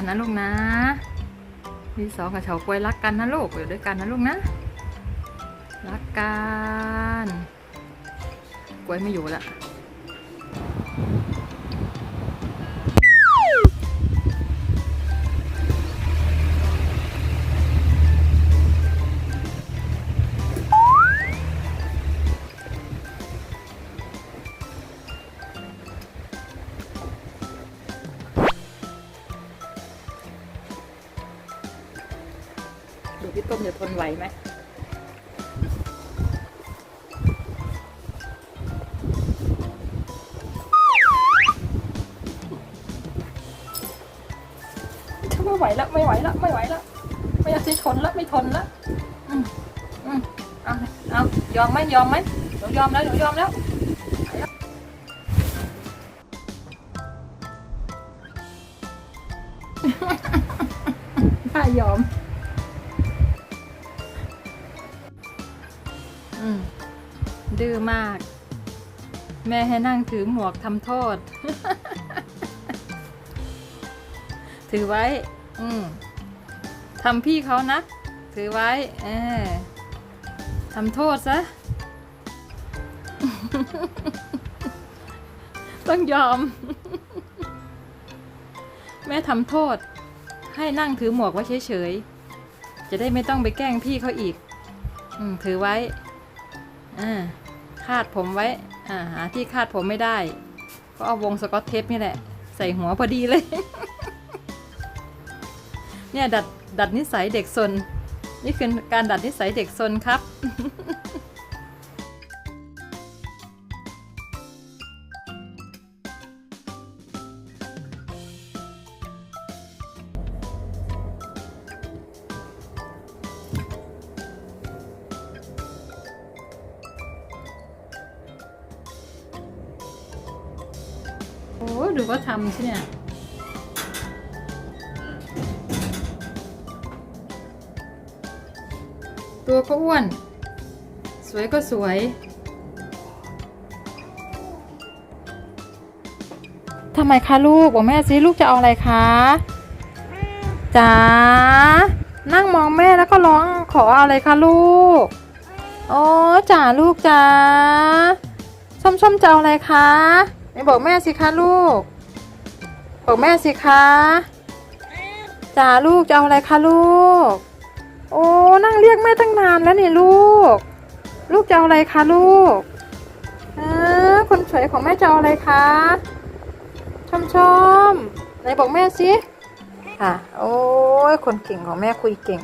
กันนะลูกนะพี่สองกับเฉาก้วยรักกันนะลูกอยู่ด้วยกันนะลูกนะ รักกันกล้วยไม่อยู่ละ ดูพี่ต้มจะทนไหวไหมไม่ไหวแล้วไม่ไหวแล้วไม่ไหวแล้วไม่อยากจะทนแล้วไม่ทนแล้วอืมอืมเอาเอายอมไหมยอมไหมหนูยอมแล้วหนูยอมแล้วถ้ายอม อืมดื้อมาก แม่ให้นั่งถือหมวกทำโทษ ถือไว้ อืมทำพี่เขานะ ถือไว้ เออทำโทษซะ ต้องยอม แม่ทำโทษ ให้นั่งถือหมวกไว้เฉยๆ จะได้ไม่ต้องไปแกล้งพี่เขาอีก อืมถือไว้ คาดผมไว้หาที่คาดผมไม่ได้ ก็เอาวงสกอตเทปนี่แหละ ใส่หัวพอดีเลย เนี่ยดัดดัดนิสัยเด็กซนนี่คือการดัดนิสัยเด็กซนครับ โอ้ดูว่าทำใช่เนี่ยตัวก็อ้วน สวยก็สวย ทำไมคะลูก บอกแม่สิลูกจะเอาอะไรคะจ๋านั่งมองแม่แล้วก็ร้องขออะไรคะลูกโอ้จ๋าลูกจ๋าส้มๆจะเอาอะไรคะ ไหนบอกแม่สิคะลูก บอกแม่สิคะจ๋าลูกจะเอาอะไรคะลูก โอ้นั่งเรียกแม่ตั้งนานแล้วนี่ลูก ลูกจะเอาอะไรคะลูกออคนสวยของแม่จะเอาอะไรคะชมชมไหนบอกแม่สิค่ะ โอ้ยคนเก่งของแม่คุยเก่ง